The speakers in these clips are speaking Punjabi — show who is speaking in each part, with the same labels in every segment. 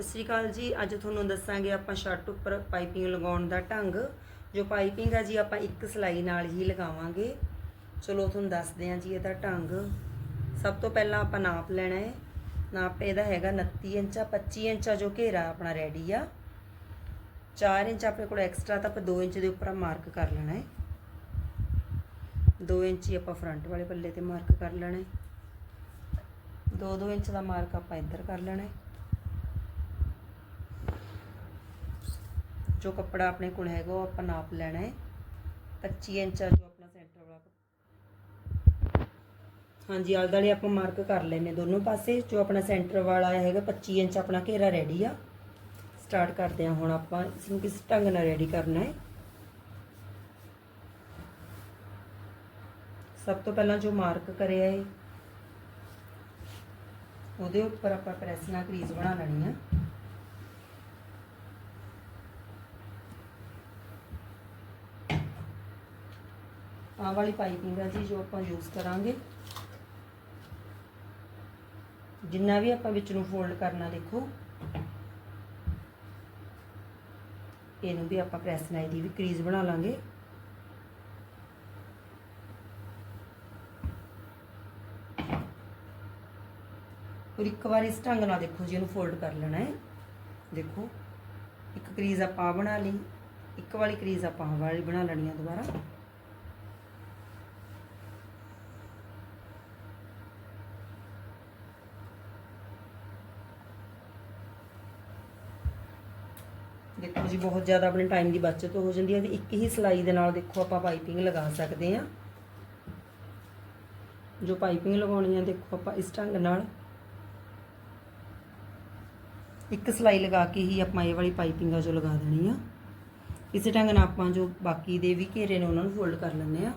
Speaker 1: ਸਤਿ ਸ਼੍ਰੀ ਅਕਾਲ ਜੀ। ਅੱਜ ਤੁਹਾਨੂੰ ਦੱਸਾਂਗੇ ਆਪਾਂ ਸ਼ਰਟ ਉੱਪਰ ਪਾਈਪਿੰਗ ਲਗਾਉਣ ਦਾ ਢੰਗ। ਜੋ ਪਾਈਪਿੰਗ ਆ ਜੀ, ਆਪਾਂ ਇੱਕ ਸਲਾਈ ਨਾਲ ਹੀ ਲਗਾਵਾਂਗੇ। ਚਲੋ, ਤੁਹਾਨੂੰ ਦੱਸਦੇ ਹਾਂ ਜੀ ਇਹਦਾ ਢੰਗ। ਸਭ ਤੋਂ ਪਹਿਲਾਂ ਆਪਾਂ ਨਾਪ ਲੈਣਾ ਹੈ ਨਾਪ ਇਹਦਾ ਹੈਗਾ 29 ਇੰਚਾ 25 ਇੰਚਾ ਜੋ ਘੇਰਾ ਆਪਣਾ ਰੈਡੀ ਆ। 4 ਇੰਚ ਆਪਣੇ ਕੋਲ ਐਕਸਟਰਾ ਤਾਂ ਆਪਾਂ 2 ਇੰਚ ਦੇ ਉੱਪਰ ਮਾਰਕ ਕਰ ਲੈਣਾ ਹੈ 2 ਇੰਚ ਹੀ ਆਪਾਂ ਫਰੰਟ ਵਾਲੇ ਪੱਲੇ ਤੇ ਮਾਰਕ ਕਰ ਲੈਣਾ ਹੈ 2-2 ਇੰਚ ਦਾ ਮਾਰਕ ਆਪਾਂ ਇੱਧਰ ਕਰ ਲੈਣਾ ਹੈ ਜੋ ਕੱਪੜਾ ਆਪਣੇ ਕੋਲ ਹੈਗਾ ਉਹ ਆਪਾਂ ਨਾਪ ਲੈਣਾ ਹੈ। 25 ਇੰਚ ਆ ਜੋ ਆਪਣਾ ਸੈਂਟਰ ਵਾਲਾ ਹਾਂਜੀ, ਆਲ ਦੁਆਲੇ ਆਪਾਂ ਮਾਰਕ ਕਰ ਲੈਨੇ ਦੋਨੋਂ ਪਾਸੇ। ਜੋ ਆਪਣਾ ਸੈਂਟਰ ਵਾਲਾ ਹੈਗਾ 25 ਇੰਚ ਆਪਣਾ ਘੇਰਾ ਰੈਡੀ ਆ। ਸਟਾਰਟ ਕਰਦੇ ਹਾਂ ਹੁਣ ਆਪਾਂ ਇਸ ਨੂੰ ਕਿਸ ਢੰਗ ਨਾਲ ਰੈਡੀ ਕਰਨਾ ਹੈ। ਸਭ ਤੋਂ ਪਹਿਲਾਂ ਜੋ ਮਾਰਕ ਕਰਿਆ ਹੈ, ਉਹਦੇ ਉੱਪਰ ਆਪਾਂ ਪ੍ਰੈਸ ਨਾਲ ਕਰੀਜ਼ ਬਣਾ ਲੈਣੀ ਆ। ਆਹ ਵਾਲੀ ਪਾਈਪਿੰਗ ਆ ਜੀ ਜੋ ਆਪਾਂ ਯੂਜ਼ ਕਰਾਂਗੇ। ਜਿੰਨਾ ਵੀ ਆਪਾਂ ਵਿੱਚ ਨੂੰ ਫੋਲਡ ਕਰਨਾ ਦੇਖੋ। ਇਹਨੂੰ ਵੀ ਆਪਾਂ ਪ੍ਰੈਸ ਨਾਲ ਇਹਦੀ ਵੀ ਕਰੀਜ਼ ਬਣਾ ਲਾਂਗੇ। ਔਰ ਇੱਕ ਵਾਰ ਇਸ ਢੰਗ ਨਾਲ ਦੇਖੋ ਜੀ ਇਹਨੂੰ ਫੋਲਡ ਕਰ ਲੈਣਾ ਹੈ। ਦੇਖੋ, ਇੱਕ ਕਰੀਜ਼ ਆਪਾਂ ਆਹ ਬਣਾ ਲਈ। ਇੱਕ ਵਾਲੀ ਕਰੀਜ਼ ਆਪਾਂ ਆਹ ਵਾਲੀ ਬਣਾ ਲੈਣੀ ਆ ਦੁਬਾਰਾ। ਦੇਖੋ ਜੀ, ਬਹੁਤ ਜ਼ਿਆਦਾ ਆਪਣੇ ਟਾਈਮ ਦੀ ਬਚਤ ਹੋ ਜਾਂਦੀ ਹੈ ਤੇ ਇੱਕ ਹੀ ਸਲਾਈ ਦੇ ਨਾਲ ਦੇਖੋ ਆਪਾਂ ਪਾਈਪਿੰਗ ਲਗਾ ਸਕਦੇ ਹਾਂ। ਜੋ ਪਾਈਪਿੰਗ ਲਗਾਉਣੀ ਆ ਦੇਖੋ ਆਪਾਂ ਇਸ ਢੰਗ ਨਾਲ। ਇੱਕ ਸਲਾਈ ਲਗਾ ਕੇ ਹੀ ਆਪਾਂ ਇਹ ਵਾਲੀ ਪਾਈਪਿੰਗ ਆ ਜੋ ਲਗਾ ਦੇਣੀ ਆ। ਇਸੇ ਢੰਗ ਨਾਲ ਆਪਾਂ ਜੋ ਬਾਕੀ ਦੇ ਵੀ ਘੇਰੇ ਨੇ, ਉਹਨਾਂ ਨੂੰ ਫੋਲਡ ਕਰ ਲੈਂਦੇ ਆ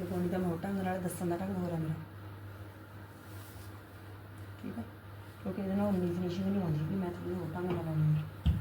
Speaker 1: ਲਗਾਉਣੀ ਦਾ ਮੋਟਾ ਢੰਗ ਨਾਲ, ਦੱਸਣ ਦਾ ਢੰਗ ਹੋਰ ਆ ਮੇਰਾ ਠੀਕ ਆ ਕਿਉਂਕਿ ਇਹਦੇ ਨਾਲ ਉਨੀ ਫਿਨਿਸ਼ਿੰਗ ਨਹੀਂ ਆਉਂਦੀ ਵੀ ਮੈਂ ਥੋੜੀ ਹੋਰ ਢੰਗ ਨਾਲ ਲਾਉਣੀ ਆ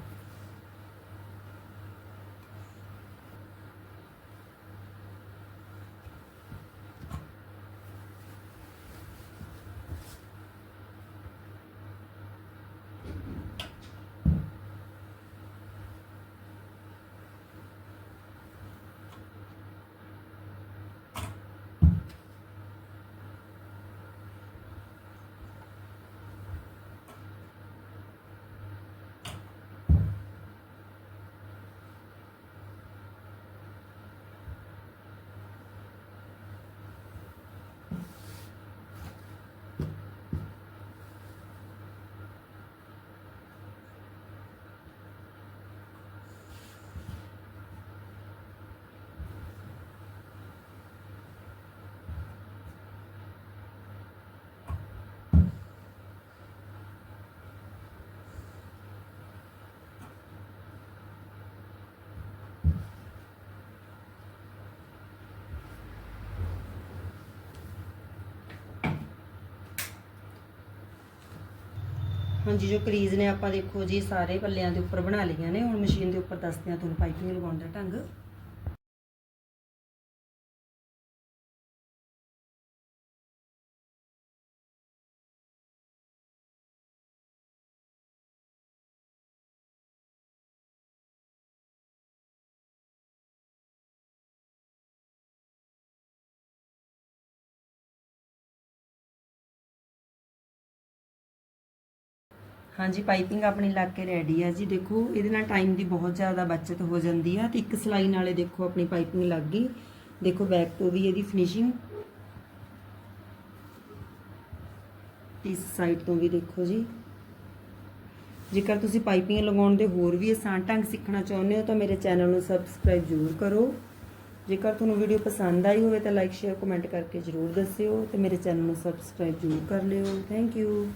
Speaker 1: ਹਾਂਜੀ, ਜੋ ਕਰੀਜ਼ ਨੇ ਆਪਾਂ ਦੇਖੋ ਜੀ, ਸਾਰੇ ਪੱਲਿਆਂ ਦੇ ਉੱਪਰ ਬਣਾ ਲਈਆਂ ਨੇ। ਹੁਣ ਮਸ਼ੀਨ ਦੇ ਉੱਪਰ ਦੱਸਦੇ ਹਾਂ ਤੁਹਾਨੂੰ ਪਾਈਪਿੰਗ ਲਗਾਉਣ ਦਾ ਢੰਗ। ਹਾਂਜੀ ਪਾਈਪਿੰਗ ਆਪਣੀ ਲੱਗ ਕੇ ਰੈਡੀ ਆ ਜੀ। ਦੇਖੋ, ਇਹਦੇ ਨਾਲ ਟਾਈਮ ਦੀ ਬਹੁਤ ਜ਼ਿਆਦਾ ਬਚਤ ਹੋ ਜਾਂਦੀ ਆ। ਤੇ ਇੱਕ ਸਲਾਈ ਨਾਲੇ ਦੇਖੋ, ਆਪਣੀ ਪਾਈਪਿੰਗ ਲੱਗ ਗਈ। ਦੇਖੋ ਬੈਕ ਤੋਂ ਵੀ ਇਹਦੀ ਫਿਨਿਸ਼ਿੰਗ ਇਸ ਸਾਈਡ ਤੋਂ ਵੀ ਦੇਖੋ ਜੀ। ਜੇਕਰ ਤੁਸੀਂ ਪਾਈਪਿੰਗ ਲਗਾਉਣ ਦੇ ਹੋਰ ਵੀ ਆਸਾਨ ਢੰਗ ਸਿੱਖਣਾ ਚਾਹੁੰਦੇ ਹੋ, ਤਾਂ ਮੇਰੇ ਚੈਨਲ ਨੂੰ ਸਬਸਕ੍ਰਾਈਬ ਜ਼ਰੂਰ ਕਰੋ। ਜੇਕਰ ਤੁਹਾਨੂੰ ਵੀਡੀਓ ਪਸੰਦ ਆਈ ਹੋਵੇ, ਤਾਂ ਲਾਈਕ ਸ਼ੇਅਰ ਕਮੈਂਟ ਕਰਕੇ ਜ਼ਰੂਰ ਦੱਸਿਓ। ਤੇ ਮੇਰੇ ਚੈਨਲ ਨੂੰ ਸਬਸਕ੍ਰਾਈਬ ਜ਼ਰੂਰ ਕਰ ਲਿਓ। Thank you